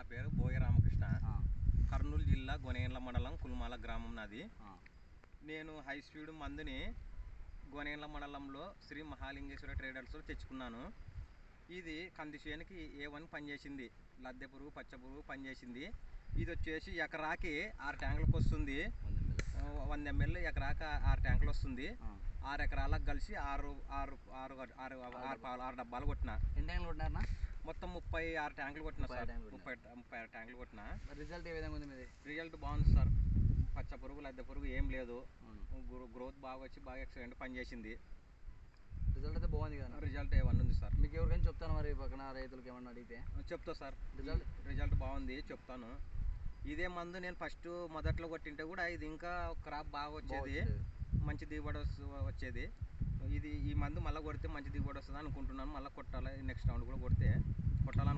నా పేరు బోయ రామకృష్ణ. కర్నూలు జిల్లా గొనేండ్ల మండలం కుల్మాల గ్రామం నాది. నేను హై స్పీడ్ మందుని గొనేండ్ల మండలంలో శ్రీ మహాలింగేశ్వర ట్రేడర్స్లో తెచ్చుకున్నాను. ఇది కందిచేనుకి ఏ వన్ పనిచేసింది. లద్దె పురుగు పచ్చ పురుగు పనిచేసింది. ఇది వచ్చేసి ఎకరాకి ఆరు ట్యాంకులకు వస్తుంది. వంద ఎంఎల్. ఎకరాకి ఆరు ట్యాంకులు వస్తుంది. ఆరు ఎకరాలకు కలిసి ఆరు ఆరు ఆరు ఆరు ఆరు ఆరు డబ్బాలు. కొట్టిన. ఎన్ని ట్యాంకులు కొట్టినారనా మొత్తం ముప్పై ఆరు ట్యాంకులు కొట్టిన సార్. ముప్పై ముప్పై ఆరు ట్యాంకులు కొట్టిన. రిజల్ట్ ఏ విధంగా ఉంది మీది? రిజల్ట్ బాగుంది సార్. పచ్చ పురుగు లద్దె పురుగు ఏం లేదు. గ్రోత్ బాగా వచ్చి బాగా ఎక్సలెంట్ పనిచేసింది రిజల్ట్ అయితే బాగుంది కదా? రిజల్ట్ ఏమన్నా ఉంది సార్. మీకు ఎవరికైనా చెప్తాను మరి పక్కన రైతులకి ఏమన్నా అడిగితే? చెప్తా సార్. రిజల్ట్ రిజల్ట్ బాగుంది చెప్తాను. ఇదే మందు నేను ఫస్ట్ మొదట్లో కొట్టింటే కూడా ఇది ఇంకా క్రాప్ బాగా వచ్చేది. మంచి దిగుబడి వచ్చేది. ఇది ఈ మందు మళ్ళీ కొడితే మంచి దిగుబడి వస్తుంది అనుకుంటున్నాను. మళ్ళీ కొట్టాలి. నెక్స్ట్ రౌండ్ కూడా కొడితే కొట్టాలి